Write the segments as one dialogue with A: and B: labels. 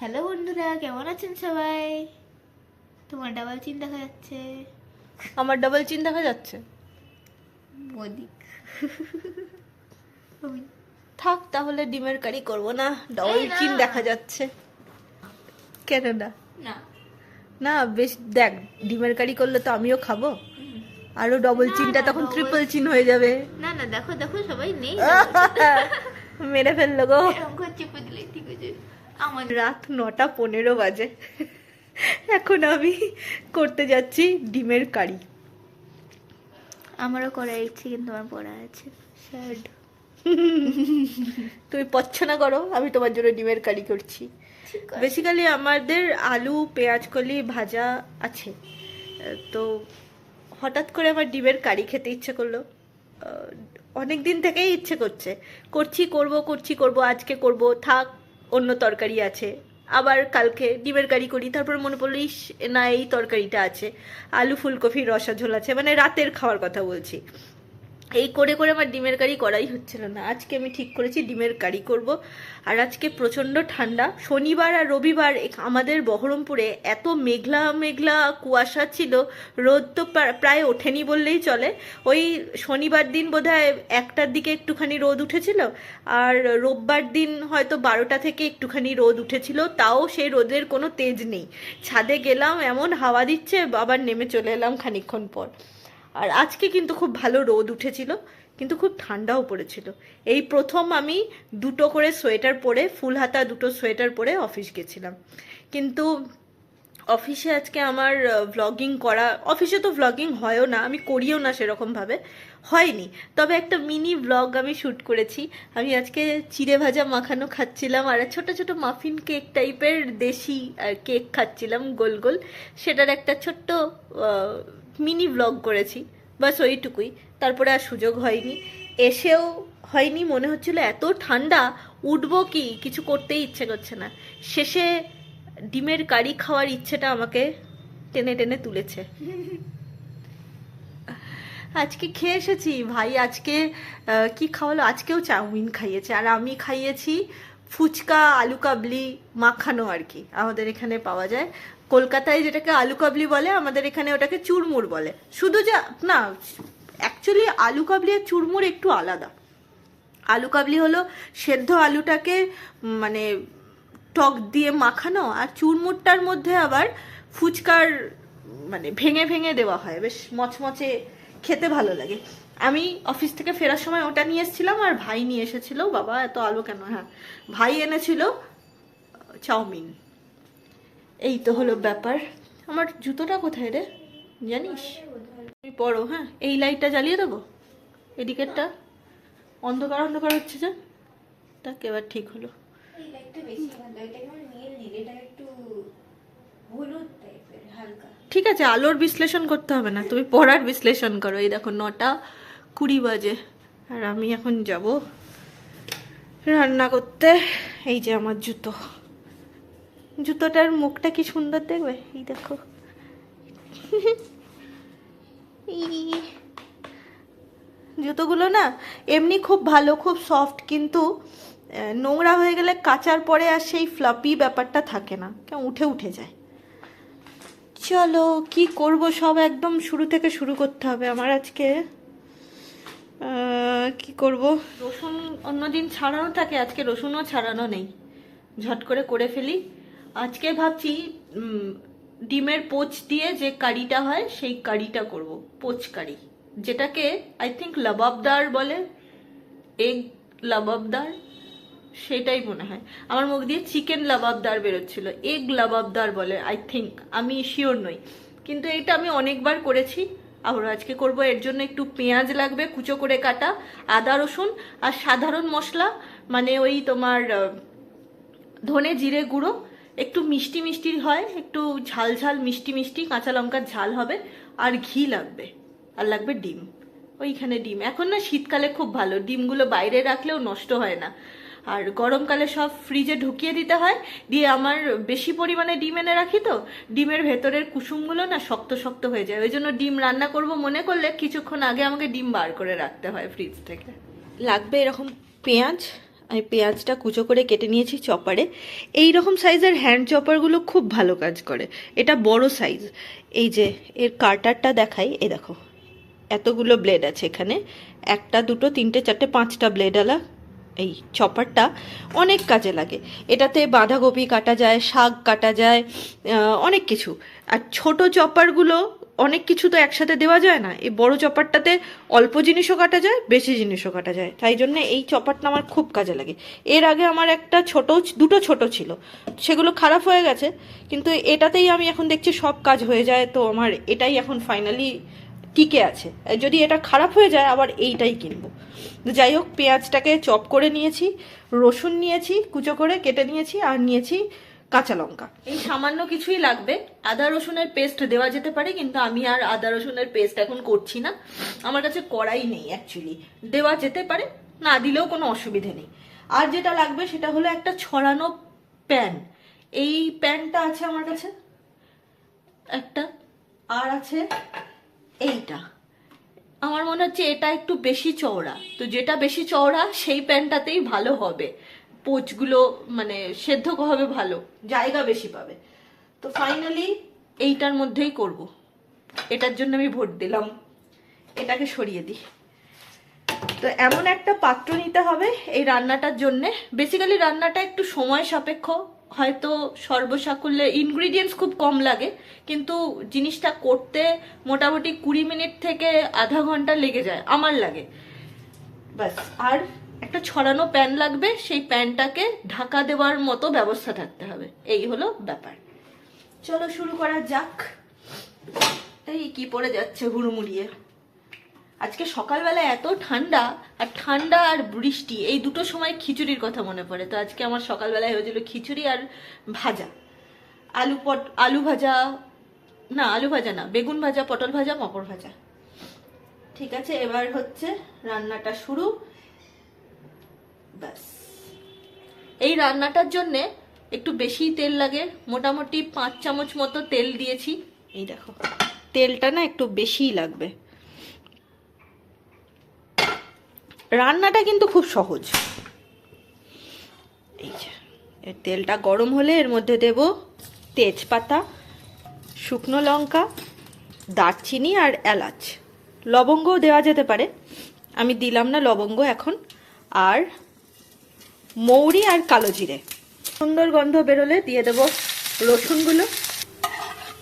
A: Hello বন্ধুরা কেমন আছেন সবাই? তোমার ডাবল চিন দেখা যাচ্ছে।
B: আমার ডাবল চিন দেখা যাচ্ছে। থাক তাহলে ডিমের কারি করব না। ডাবল চিন দেখা যাচ্ছে। কেন না?
A: না।
B: না বেশ দেখ ডিমের কারি করলে তো আমিও খাব। আরও ডবল চিনটা তখন ট্রিপল চিন হয়ে যাবে।
A: না না দেখো দেখো সবাই নেই।
B: মেরে ফেলল গো
A: এরকম করে চেপে দিলে ঠিক আছে আমার
B: রাত নটা পনেরো বাজে। এখন আমি করতে যাচ্ছি ডিমের কারি।
A: আমারও করার ইচ্ছে কিন্তু আমার পড়া আছে। স্যাড
B: তুমি পচ্ছনা করো আমি তোমার জন্য ডিমের কারি করছি। বেসিক্যালি আমাদের আলু পেঁয়াজ কলি ভাজা আছে। তো হঠাৎ করে আমার ডিমের কারি খেতে ইচ্ছে করল। অনেক দিন থেকেই ইচ্ছে করছে। করছি করব করছি করব আজকে করব থাক অন্য তরকারি আছে। আবার কালকে ডিমের কারি করি, তারপর মনে পড়ল না, এই তরকারিটা আছে। আলু ফুলকপির রসা ঝোল আছে মানে রাতের খাওয়ার কথা বলছি। এই করে করে আমার ডিমের কারি করাই হচ্ছিল না। আজকে আমি ঠিক করেছি ডিমের কারি করব। আর আজকে প্রচণ্ড ঠান্ডা। শনিবার আর রবিবার আমাদের বহরমপুরে এত মেঘলা মেঘলা কুয়াশা ছিল, রোদ তো প্রা- প্রায় ওঠেনি বললেই চলে। ওই শনিবার দিন বোধহয় একটার দিকে একটুখানি রোদ উঠেছিল, আর রোববার দিন হয়তো বারোটা থেকে একটুখানি রোদ উঠেছিল, তাও সেই রোদের কোনো তেজ নেই। ছাদে গেলাম, এমন হাওয়া দিচ্ছে আবার নেমে চলে এলাম খানিকক্ষণ পর। আর আজকে কিন্তু খুব ভালো রোদ উঠেছিল, কিন্তু খুব ঠান্ডাও পড়েছিল। এই প্রথম আমি দুটো করে সোয়েটার পরে, ফুল হাতা দুটো সোয়েটার পরে অফিস গেছিলাম। কিন্তু অফিসে আজকে আমার ভ্লগিং করা, অফিসে তো ভ্লগিং হয়ও না, আমি করিও না সেরকমভাবে হয়নি। তবে একটা মিনি ভ্লগ আমি শ্যুট করেছি। আমি আজকে চিড়ে ভাজা মাখানো খাচ্ছিলাম, আর ছোট ছোট মাফিন কেক টাইপের দেশি কেক খাচ্ছিলাম গোল গোল। সেটার একটা ছোট্ট মিনি ভ্লগ করেছি। বাস ওইটুকুই। তারপরে আর সুযোগ হয়নি। এসেও হয়নি, মনে হচ্ছিল এত ঠান্ডা, উঠবো কি? কিছু করতেই ইচ্ছে করছে না। শেষে ডিমের কারি খাওয়ার ইচ্ছেটা আমাকে টেনে টেনে তুলেছে। আজকে খেয়ে এসেছি। ভাই আজকে কি খাওয়ালো? আজকেও চাউমিন খাইয়েছে। আর আমি খাইয়েছি ফুচকা, আলু কাবলি, মাখানো আর কি। আমাদের এখানে পাওয়া যায়। কলকাতায় যেটাকে আলু কাবলি বলে, আমাদের এখানে ওটাকে চুরমুর বলে। শুধু যে, না অ্যাকচুয়ালি আলু কাবলি আর চুরমুর একটু আলাদা। আলু কাবলি হলো সেদ্ধ আলুটাকে মানে টক দিয়ে মাখানো, আর চুরমুরটার মধ্যে আবার ফুচকার মানে ভেঙে ভেঙে দেওয়া হয়। বেশ মচমচে খেতে ভালো লাগে। আমি অফিস থেকে ফেরার সময় ওটা নিয়ে এসেছিলাম, আর ভাই নিয়ে এসেছিল। বাবা, এত আলো কেন? হ্যাঁ ভাই এনেছিল চাউমিন। এই তো হলো ব্যাপার। আমার জুতোটা কোথায় রে? জানিস? তুমি পড়ো হ্যাঁ? এই লাইটটা জ্বালিয়ে দেবো? এদিকেরটা? অন্ধকার অন্ধকার হচ্ছে যে। তাকে এবার ঠিক হলো। ঠিক আছে আলোর বিশ্লেষণ করতে হবে না তুমি পড়ার বিশ্লেষণ করো। এই দেখো নটা কুড়ি বাজে আর আমি এখন যাব রান্না করতে। এই যে আমার জুতো। জুতোটার মুখটা কি সুন্দর দেখবে? এই দেখো। জুতোগুলো না এমনি খুব ভালো, খুব সফট কিন্তু নোংরা হয়ে গেলে কাচার পরে আর সেই ফ্লাপি ব্যাপারটা থাকে না। কেমন উঠে উঠে যায়। চলো, কি করব সব একদম শুরু থেকে শুরু করতে হবে আমার আজকে। কি করব? রসুন অন্যদিন ছাড়ানো থাকে, আজকে রসুনও ছাড়ানো নেই। ঝট করে করে ফেলি। আজকে ভাবছি ডিমের পোচ দিয়ে যে কারিটা হয়, সেই কারিটা করব, পোচ কারি। যেটাকে আই থিঙ্ক লাবাবদার বলে এগ লাবাবদার, সেটাই মনে হয়। আমার মুখ দিয়ে চিকেন লাবাবদার বেরোচ্ছিল এগ লাবাবদার বলে আই থিঙ্ক আমি শিওর নই। কিন্তু এটা আমি অনেকবার করেছি। আবার আজকে করব। এর জন্য একটু পেঁয়াজ লাগবে, কুচো করে কাটা, আদা, রসুন আর সাধারণ মশলা মানে ওই তোমার ধনে জিরে গুঁড়ো একটু মিষ্টি মিষ্টি হয়, একটু ঝাল ঝাল মিষ্টি মিষ্টি কাঁচা লঙ্কার ঝাল হবে, আর ঘি লাগবে, আর লাগবে ডিম। ওইখানে ডিম। এখন না শীতকালে খুব ভালো, ডিমগুলো বাইরে রাখলেও নষ্ট হয় না। আর গরমকালে সব ফ্রিজে ঢুকিয়ে দিতে হয়, দিয়ে আমার বেশি পরিমাণে ডিম এনে রাখি তো, ডিমের ভেতরের কুসুমগুলো না শক্ত শক্ত হয়ে যায়। ওই জন্য ডিম রান্না করব মনে করলে কিছুক্ষণ আগে আমাকে ডিম বার করে রাখতে হয় ফ্রিজ থেকে। লাগবে এরকম পেঁয়াজ? আমি পেঁয়াজটা কুচো করে কেটে নিয়েছি চপারে। এই রকম সাইজের হ্যান্ড চপারগুলো খুব ভালো কাজ করে। এটা বড় সাইজ এই যে, এর কাটারটা দেখাই। এই দেখো, এতগুলো ব্লেড আছে এখানে। একটা, দুটো, তিনটে, চারটে, পাঁচটা ব্লেডওয়ালা এই চপারটা অনেক কাজে লাগে। এটাতে বাঁধাকপি কাটা যায়, শাক কাটা যায় অনেক কিছু। আর ছোট চপারগুলো অনেক কিছু তো একসাথে দেওয়া যায় না। এই বড় চপারটাতে অল্প জিনিসও কাটা যায়, বেশি জিনিসও কাটা যায়। তাই জন্য এই চপারটা আমার খুব কাজে লাগে। এর আগে আমার একটা ছোট দুটো ছোট ছিল। সেগুলো খারাপ হয়ে গেছে, কিন্তু এটাতেই আমি এখন দেখছি সব কাজ হয়ে যায়। তো আমার এটাই এখন ফাইনালি টিকে আছে। যদি এটা খারাপ হয়ে যায়, আবার এইটাই কিনবো। যাই হোক, পেঁয়াজটাকে চপ করে নিয়েছি, রসুন নিয়েছি, কুচো করে কেটে নিয়েছি, আর নিয়েছি কাঁচা লঙ্কা। এই সামান্য কিছুই লাগবে। আদা রসুনের পেস্ট দেওয়া যেতে পারে, কিন্তু আমি আর আদা রসুনের পেস্ট এখন করছি না। আমার কাছে কড়াই নেই অ্যাকচুয়ালি দেওয়া যেতে পারে, না দিলেও কোনো অসুবিধে নেই। আর যেটা লাগবে সেটা হলো একটা ছড়ানো প্যান এই প্যানটা আছে আমার কাছে। একটা। আর আছে এইটা। আমার মনে হচ্ছে এটা একটু বেশি চওড়া। তো যেটা বেশি চওড়া, সেই প্যানটাতেই ভালো হবে। পোচগুলো মানে সেদ্ধ হবে ভালো, জায়গা বেশি পাবে। তো ফাইনালি এইটার মধ্যেই করব। এটার জন্য আমি ভোট দিলাম। এটাকে সরিয়ে দিই। তো এমন একটা পাত্র নিতে হবে এই রান্নাটার জন্য। বেসিক্যালি রান্নাটা একটু সময় সাপেক্ষ। হয়তো সর্বসাকুল্যে ইনগ্রিডিয়েন্টস খুব কম লাগে, কিন্তু জিনিসটা করতে মোটামুটি কুড়ি মিনিট থেকে আধা ঘণ্টা লেগে যায়, আমার লাগে। ব্যাস, আর একটা ছড়ানো প্যান লাগবে, সেই প্যানটাকে ঢাকা দেওয়ার মতো ব্যবস্থা থাকতে হবে। এই হলো ব্যাপার। চলো শুরু করা যাক। এই কি পড়ে যাচ্ছে হুড়মুড়িয়ে। আজকে সকালবেলা এত ঠান্ডা, আর ঠান্ডা আর বৃষ্টি, এই দুটো সময় খিচুড়ির কথা মনে পড়ে। তো আজকে আমার সকালবেলায় হয়েছিল খিচুড়ি আর ভাজা। আলু পট আলু ভাজা, না, আলু ভাজা না, বেগুন ভাজা, পটল ভাজা মকর ভাজা। ঠিক আছে, এবার হচ্ছে রান্নাটা শুরু। ব্যাস। এই রান্নাটার জন্যে একটু বেশি তেল লাগে। মোটামুটি পাঁচ চামচ মতো তেল দিয়েছি। এই দেখো, তেলটা না একটু বেশিই লাগবে। রান্নাটা কিন্তু খুব সহজ। এই যে, এর তেলটা গরম হলে এর মধ্যে দেব তেজপাতা, শুকনো লঙ্কা, দারচিনি আর এলাচ। লবঙ্গও দেওয়া যেতে পারে। আমি দিলাম না লবঙ্গ এখন। আর মৌরি আর কালো জিরে। সুন্দর গন্ধ বেরোলে দিয়ে দেব রসুনগুলো।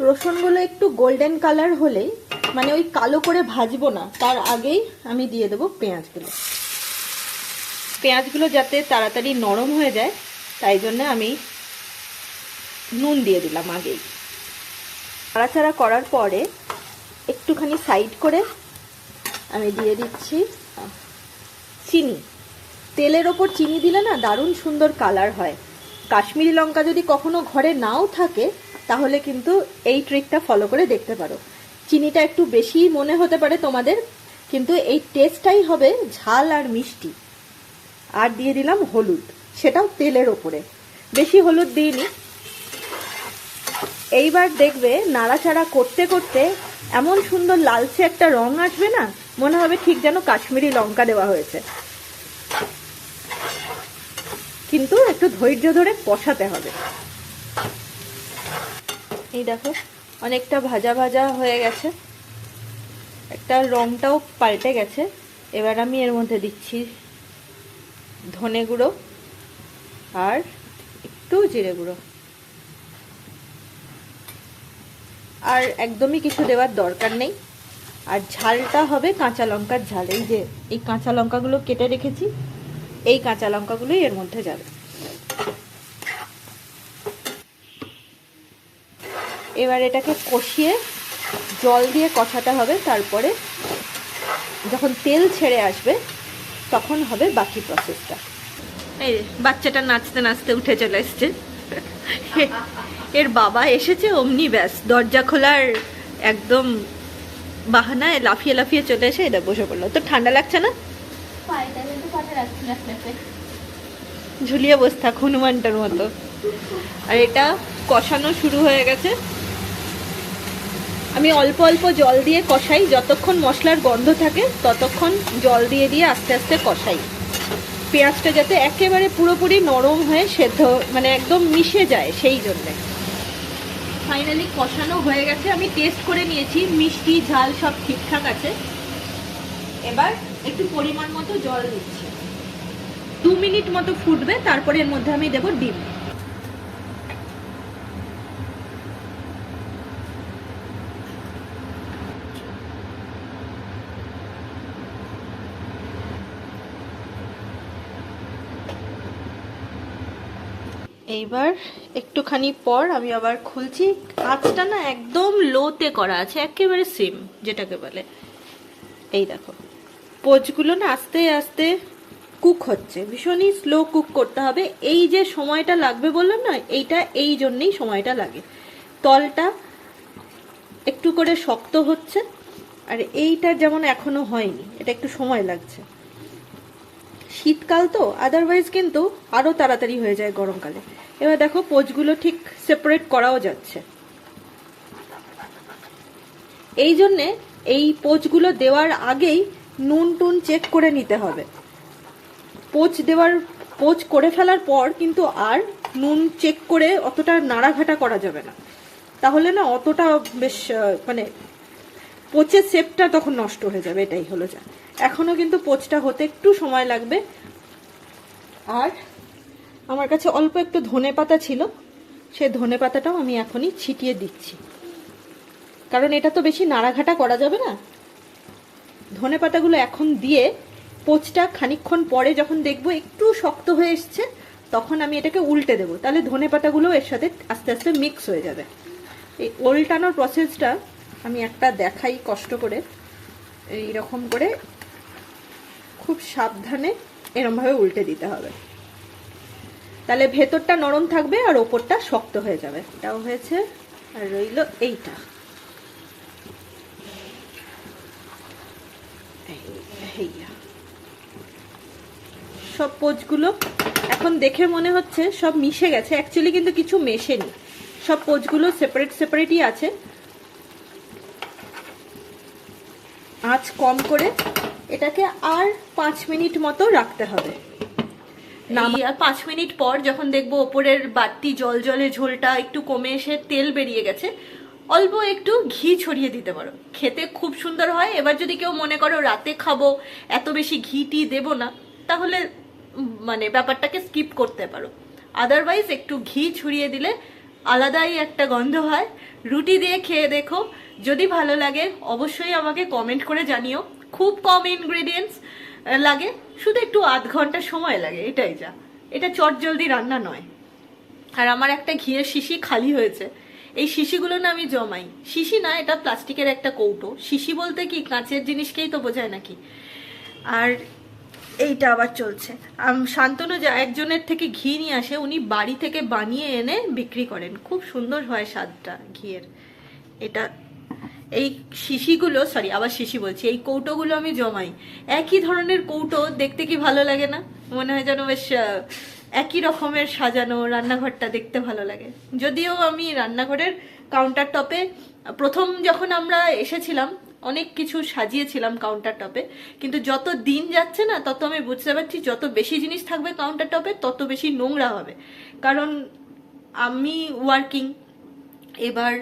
B: রসুনগুলো একটু গোল্ডেন কালার হলেই মানে ওই কালো করে ভাজবো না, তার আগেই আমি দিয়ে দেবো পেঁয়াজগুলো। পেঁয়াজগুলো যাতে তাড়াতাড়ি নরম হয়ে যায়, তাই জন্য আমি নুন দিয়ে দিলাম আগেই। নাড়াচাড়া করার পরে একটুখানি সাইড করে আমি দিয়ে দিচ্ছি চিনি। তেলের ওপর চিনি দিলে না দারুণ সুন্দর কালার হয়। কাশ্মীরি লঙ্কা যদি কখনো ঘরে নাও থাকে, তাহলে কিন্তু এই ট্রিকটা ফলো করে দেখতে পারো। চিনিটা একটু বেশি মনে হতে পারে তোমাদের, কিন্তু এই টেস্টটাই হবে ঝাল আর মিষ্টি। আর দিয়ে দিলাম হলুদ, সেটাও তেলের ওপরে। বেশি হলুদ দিইনি। এইবার দেখবে নাড়াচাড়া করতে করতে এমন সুন্দর লালচে একটা রং আসবে না, মনে হবে ঠিক যেন কাশ্মীরি লঙ্কা দেওয়া হয়েছে। কিন্তু একটু ধৈর্য ধরে কষাতে হবে। এই দেখো, অনেকটা ভাজা ভাজা হয়ে গেছে। একটা রংটাও পাল্টে গেছে। এবার আমি এর মধ্যে দিচ্ছি ধনে গুঁড়ো আর একটু জিরে গুঁড়ো। আর একদমই কিছু দেওয়ার দরকার নেই। আর ঝালটা হবে কাঁচা লঙ্কার ঝাল। এই যে, এই কাঁচা লঙ্কাগুলো কেটে রেখেছি। এই কাঁচা লঙ্কাগুলোই এর মধ্যে যাবে। এবার এটাকে কষিয়ে জল দিয়ে কষাতে হবে, তারপরে যখন তেল ছেড়ে আসবে, তখন হবে বাকি প্রসেসটা এই বাচ্চাটা নাচতে নাচতে উঠে চলে এসছে। এর বাবা এসেছে অমনি ব্যাস, দরজা খোলার একদম বাহানায় লাফিয়ে লাফিয়ে চলে এসে এটা বসে পড়ল। তো ঠান্ডা লাগছে না? ঝুলিয়ে বসে থাক হনুমানটার মতো। আর এটা কষানো শুরু হয়ে গেছে। আমি অল্প অল্প জল দিয়ে কষাই। যতক্ষণ মশলার গন্ধ থাকে, ততক্ষণ জল দিয়ে দিয়ে আস্তে আস্তে কষাই। পেঁয়াজটা যাতে একেবারে পুরোপুরি নরম হয়ে সেদ্ধ মানে একদম মিশে যায় সেই জন্যে। ফাইনালি কষানো হয়ে গেছে। আমি টেস্ট করে নিয়েছি। মিষ্টি, ঝাল সব ঠিকঠাক আছে। এবার একটু পরিমাণ মতো জল দিচ্ছি। দু মিনিট মতো ফুটবে, তারপরে এর মধ্যে আমি দেবো ডিম। এইবার একটুখানি পর আমি আবার খুলছি। আঁচটা না একদম লোতে করা আছে, একেবারে সিম, যেটাকে বলে। এই দেখো, পোচগুলো না আস্তে আস্তে কুক হচ্ছে। ভীষণই স্লো কুক করতে হবে। এই যে সময়টা লাগবে বললাম না, এইটা এই জন্যেই সময়টা লাগে। তলটা একটু করে শক্ত হচ্ছে, আর এইটা যেমন এখনও হয়নি, এটা একটু সময় লাগছে। শীতকাল তো আদারওয়াইজ কিন্তু আরও তাড়াতাড়ি হয়ে যায় গরমকালে। এবার দেখো, পোচগুলো ঠিক সেপারেট করাও যাচ্ছে। এই জন্যে এই পোচগুলো দেওয়ার আগেই নুন টুন চেক করে নিতে হবে। পোচ দেওয়ার, পোচ করে ফেলার পর কিন্তু আর নুন চেক করে অতটা নাড়াঘাটা করা যাবে না। তাহলে না অতটা বেশ মানে পোচের শেপটা তখন নষ্ট হয়ে যাবে, এটাই হলো যা। এখনও কিন্তু পোচটা হতে একটু সময় লাগবে। আর আমার কাছে অল্প একটু ধনে পাতা ছিল সেই ধনে পাতাটাও আমি এখনই ছিটিয়ে দিচ্ছি। কারণ এটা তো বেশি নাড়াঘাটা করা যাবে না। ধনে পাতাগুলো এখন দিয়ে পোচটা খানিকক্ষণ পরে যখন দেখব একটু শক্ত হয়ে এসছে, তখন আমি এটাকে উল্টে দেবো। তাহলে ধনে পাতাগুলো এর সাথে আস্তে আস্তে মিক্স হয়ে যাবে। এই উল্টানোর প্রসেসটা আমি একটা দেখাই কষ্ট করে। এই রকম করে খুব সাবধানে এরমভাবে উল্টে দিতে হবে। তাহলে ভেতরটা নরম থাকবে আর ওপরটা শক্ত হয়ে যাবে। এটাও হয়েছে আর রইল এইটা এই- এইয়া। সব পোচগুলো এখন দেখে মনে হচ্ছে সব মিশে গেছে। অ্যাকচুয়ালি কিন্তু কিছু মেশেনি। সব পোচগুলো সেপারেট সেপারেটই আছে। আঁচ কম করে এটাকে আর পাঁচ মিনিট মতো রাখতে হবে। আর পাঁচ মিনিট পর যখন দেখব ওপরের বাড়তি জল জলে ঝোলটা একটু কমে এসে তেল বেরিয়ে গেছে, অল্প একটু ঘি ছড়িয়ে দিতে পারো। খেতে খুব সুন্দর হয়। এবার যদি কেউ মনে করো রাতে খাব, এত বেশি ঘি টি দেবো না, তাহলে মানে ব্যাপারটাকে স্কিপ করতে পারো। আদারওয়াইজ একটু ঘি ছড়িয়ে দিলে আলাদাই একটা গন্ধ হয়। রুটি দিয়ে খেয়ে দেখো। যদি ভালো লাগে, অবশ্যই আমাকে কমেন্ট করে জানিও। খুব কম ইনগ্রেডিয়েন্টস লাগে। শুধু একটু আধ ঘণ্টা সময় লাগে, এটাই যা। এটা চট জলদি রান্না নয়। আর আমার একটা ঘিয়ের শিশি খালি হয়েছে। এই শিশিগুলো না আমি জমাই। শিশি না, এটা প্লাস্টিকের একটা কৌটো। শিশি বলতে কি, কাঁচের জিনিসকেই তো বোঝায় নাকি। আর এইটা আবার চলছে। শান্তনু যা একজনের থেকে ঘি নিয়ে আসে, উনি বাড়ি থেকে বানিয়ে এনে বিক্রি করেন। খুব সুন্দর হয় স্বাদটা ঘিয়ের। এটা এই শিশিগুলো সরি আবার শিশি বলছি, এই কৌটোগুলো আমি জমাই। একই ধরনের কৌটো, দেখতে কি ভালো লাগে না? মনে হয় যেন বেশ একই রকমের সাজানো, রান্নাঘরটা দেখতে ভালো লাগে। যদিও আমি রান্নাঘরের কাউন্টার টপে প্রথম যখন আমরা এসেছিলাম অনেক কিছু সাজিয়েছিলাম কাউন্টার টপে কিন্তু যত দিন যাচ্ছে না, তত আমি বুঝতে পারছি যত বেশি জিনিস থাকবে কাউন্টার টপে তত বেশি নোংরা হবে। কারণ আমি ওয়ার্কিং এবার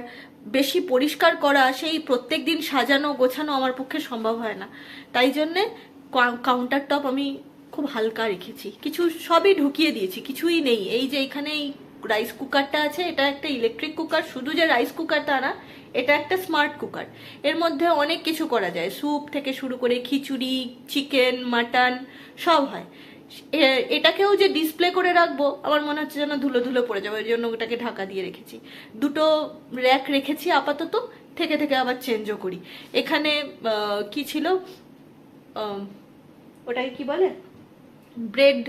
B: বেশি পরিষ্কার করা, সেই প্রত্যেক দিন সাজানো, গোছানো আমার পক্ষে সম্ভব হয় না। তাই জন্যে কাউন্টার টপ আমি খুব হালকা রেখেছি। কিছু সবই ঢুকিয়ে দিয়েছি, কিছুই নেই। এই যে এখানে রাইস কুকারটা আছে, এটা একটা ইলেকট্রিক কুকার শুধু যে রাইস কুকার তা না এটা একটা স্মার্ট কুকার এর মধ্যে অনেক কিছু করা যায়। স্যুপ থেকে শুরু করে খিচুড়ি চিকেন মাটন সব হয়। এটাকেও যে ডিসপ্লে করে রাখব, আমার মনে হচ্ছে যেন ধুলো ধুলো পড়ে যাবে, ওই জন্য ওটাকে ঢাকা দিয়ে রেখেছি। দুটো র্যাক রেখেছি আপাতত, থেকে থেকে আবার চেঞ্জও করি। এখানে কি ছিল? ওটাকে কি বলে? ব্রেড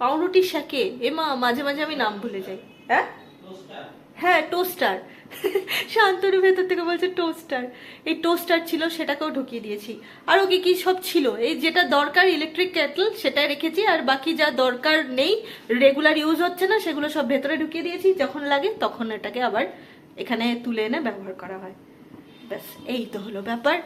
B: পাউরুটি শাকে। এমা মাঝে মাঝে আমি নাম ভুলে যাই। হ্যাঁ? হ্যাঁ টোস্টার শান্তনুর ভেতর থেকে বলছে টোস্টার এই টোস্টার ছিল, সেটাকেও ঢুকিয়ে দিয়েছি। আরও কি কি সব ছিল? এই যেটা দরকার ইলেকট্রিক কেটল সেটাই রেখেছি। আর বাকি যা দরকার নেই রেগুলার ইউজ হচ্ছে না, সেগুলো সব ভেতরে ঢুকিয়ে দিয়েছি। যখন লাগে, তখন এটাকে আবার এখানে তুলে এনে ব্যবহার করা হয়। ব্যাস, এই তো হলো ব্যাপার।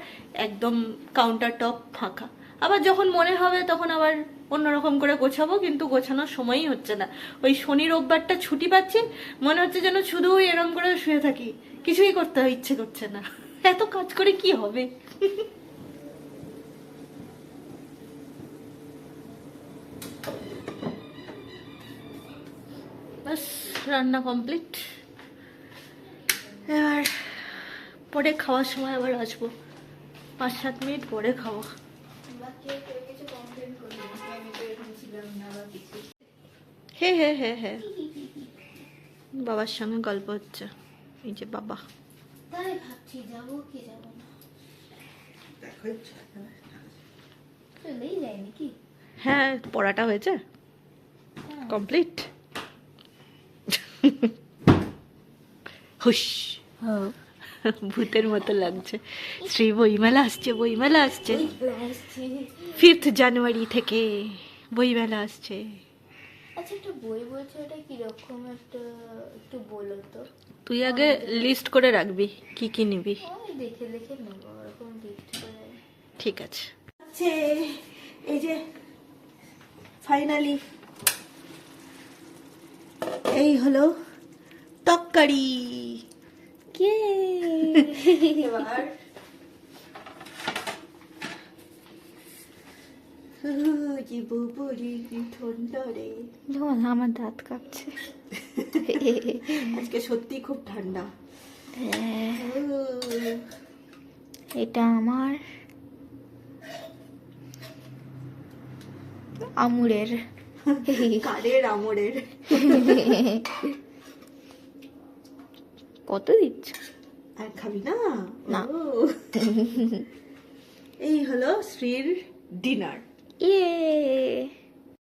B: একদম কাউন্টার টপ ফাঁকা। আবার যখন মনে হবে, তখন আবার অন্যরকম করে গোছাবো, কিন্তু গোছানোর সময়ই হচ্ছে না। ওই শনি রোববারটা ছুটি পাচ্ছি মনে হচ্ছে যেন শুধু এরম করে শুয়ে থাকি। কিছুই করতে ইচ্ছে করছে না। এত কাজ করে কি হবে? রান্না কমপ্লিট। এবার পরে খাওয়ার সময় আবার আসব। পাঁচ সাত মিনিট পরে খাব। হে হে হে হে। বাবার সঙ্গে গল্প হচ্ছে। এই যে বাবা।
A: তাই ভাবছি যাব কি যাব না।
B: হ্যাঁ পড়াটা হয়েছে?
A: হ্যাঁ।
B: কমপ্লিট? হুস ভূতের মতো লাগছে। শ্রী বইমেলা আসছে বইমেলা আসছে। ফিফথ জানুয়ারি থেকে বইমেলা আসছে।
A: আচ্ছা একটা বই বলছে ওটা কীরকম? একটা একটু বলো তো।
B: তুই আগে লিস্ট করে রাখবি কি কি নিবি।
A: দেখে দেখে নেব ওরকম লিস্ট করে।
B: ঠিক আছে। এই যে ফাইনালি এই হলো তক্কারি।
A: কে
B: এবার
A: আমার দাঁত কাঁপছে।
B: আজকে সত্যি খুব ঠান্ডা।
A: এটা আমার আমুরের।
B: কারের আমরের।
A: কত দিচ্ছ?
B: আর খাবি না?
A: না।
B: এই হলো শ্রীর ডিনার।
A: ইয়ে।